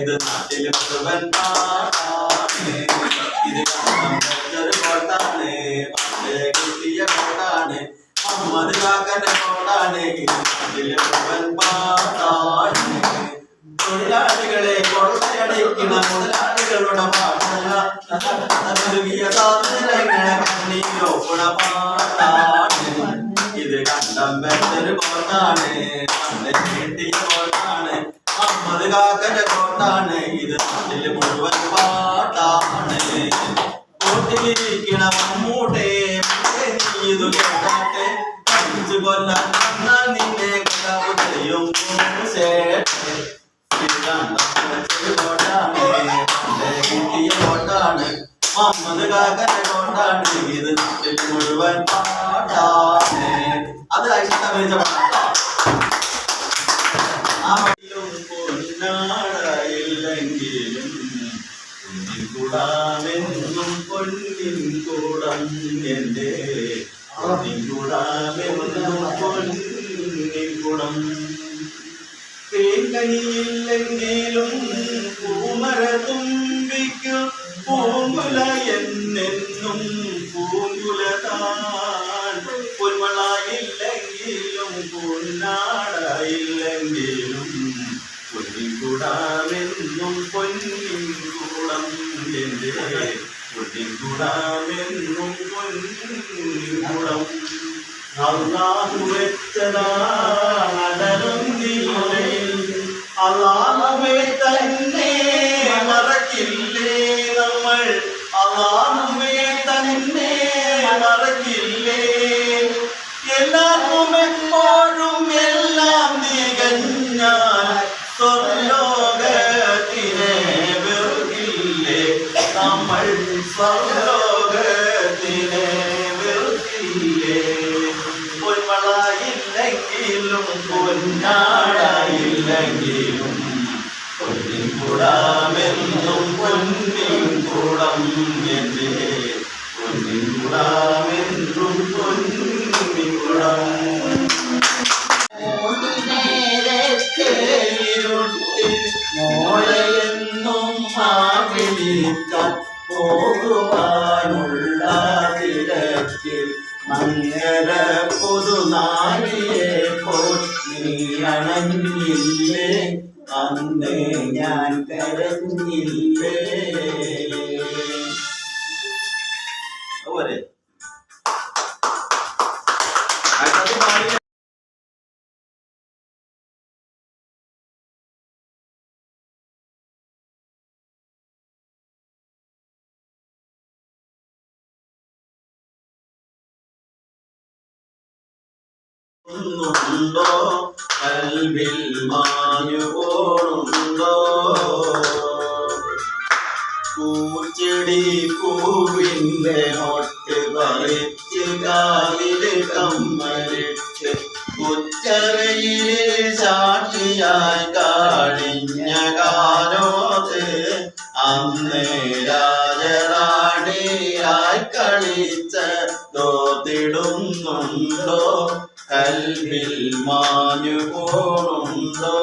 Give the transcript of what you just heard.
ഇത് നാട്ടിൽ മുഴുവൻ പാട്ടാണ് ഇത് പറ്റൊരു കോട്ടാണ്. പണ്ട് കിട്ടിയ കോട്ടാണ്. മുഹമ്മദ് കാക്കന്റെ കോട്ടാണ്. ഇത് നാട്ടിൽ മുഴുവൻ പാട്ടാണ് തൊഴിലാളികളെ കൊള്ളയടിക്കണ മുതലാളികളുടെ പാട്ടല്ല നൽകിയ സാധനങ്ങളെ കണ്ണീരോപ്പണ പാട്ടാണ് ഇത് കണ്ടം വെച്ചൊരു കോട്ടാണ് പണ്ട് കിട്ടിയ കോട്ടാണ് കാക്കന്റെ കോട്ടാണ് ഇത് നാട്ടിൽ മുഴുവൻ പാട്ടാണ്. കോട്ടിലിരിക്കണ മമ്മൂട്ടെ ഇത് അടിച്ചു കൊല്ലാൻ വന്നാൽ നിന്നെ കോട്ടാണ് പണ്ട് കിട്ടിയ കോട്ടാണ് മമ്മത് കാക്കര കോട്ടാണ് ഇത് നാട്ടിൽ മുഴുവൻ പാട്ടാണ്. അത് അയച്ചു അഭിനയിച്ച പാട്ടാ കൂടാമെന്നും പൊന്നിൻ കൂടം എന്റെ പൊന്നിൻ കൂടം. തേക്കനിയില്ലെങ്കിലും പൂമര തുമ്പിക്കു പൂങ്കുല എന്നെന്നും പൂങ്കുല താൻ. പൊന്മളായില്ലെങ്കിലും പൊന്നിൻ പൊന്നിൻകുടാമെന്നും എന്റെ പൊന്നിൻകുടാമെന്നും പൊന്നിൻകുടം അള്ളാഹു വെച്ചതാടലുന്നില്ലേ അള്ളാഹുവെ തന്നെ മറക്കില്ലേ നമ്മൾ അള്ളാഹുവെ തന്നെ മറക്കില്ലേ എല്ലാവർക്കും നമ്മൾ സ്വർലോകത്തിനെ വെറുക്കില്ലേ പൊന്മളായില്ലെങ്കിലും പൊന്നാടായില്ലെങ്കിലും പൊന്നിൻ കൂടാമെന്നും പൊന്നിൻ കൂടം എന്റെ പൊന്നിൻ കൂടാമെന്നും പൊന്നിൻ കൂടം മോളയെന്നും മാവിളിക്കാൻ പോൽ നീ അണഞ്ഞില്ലേ അന്ന് ഞാൻ കരഞ്ഞില്ലേ? അതുപോലെ. ഒന്നുണ്ടോ കൽവിൽ മാഞ്ഞുപോണുണ്ടോ പൂച്ചെടി പൂവിന്റെ ഒട്ട് പറിച്ച് കാലിൽ കമ്മലിട്ട് ഉച്ചറയിൽ സാക്ഷിയായി കാണിഞ്ഞ കാലോത് അന്ന് രാജറാണിയായി കളിച്ച തോത്തിടുന്നുണ്ടോ കൽവിൽ മാഞ്ഞു പോണുണ്ടോ?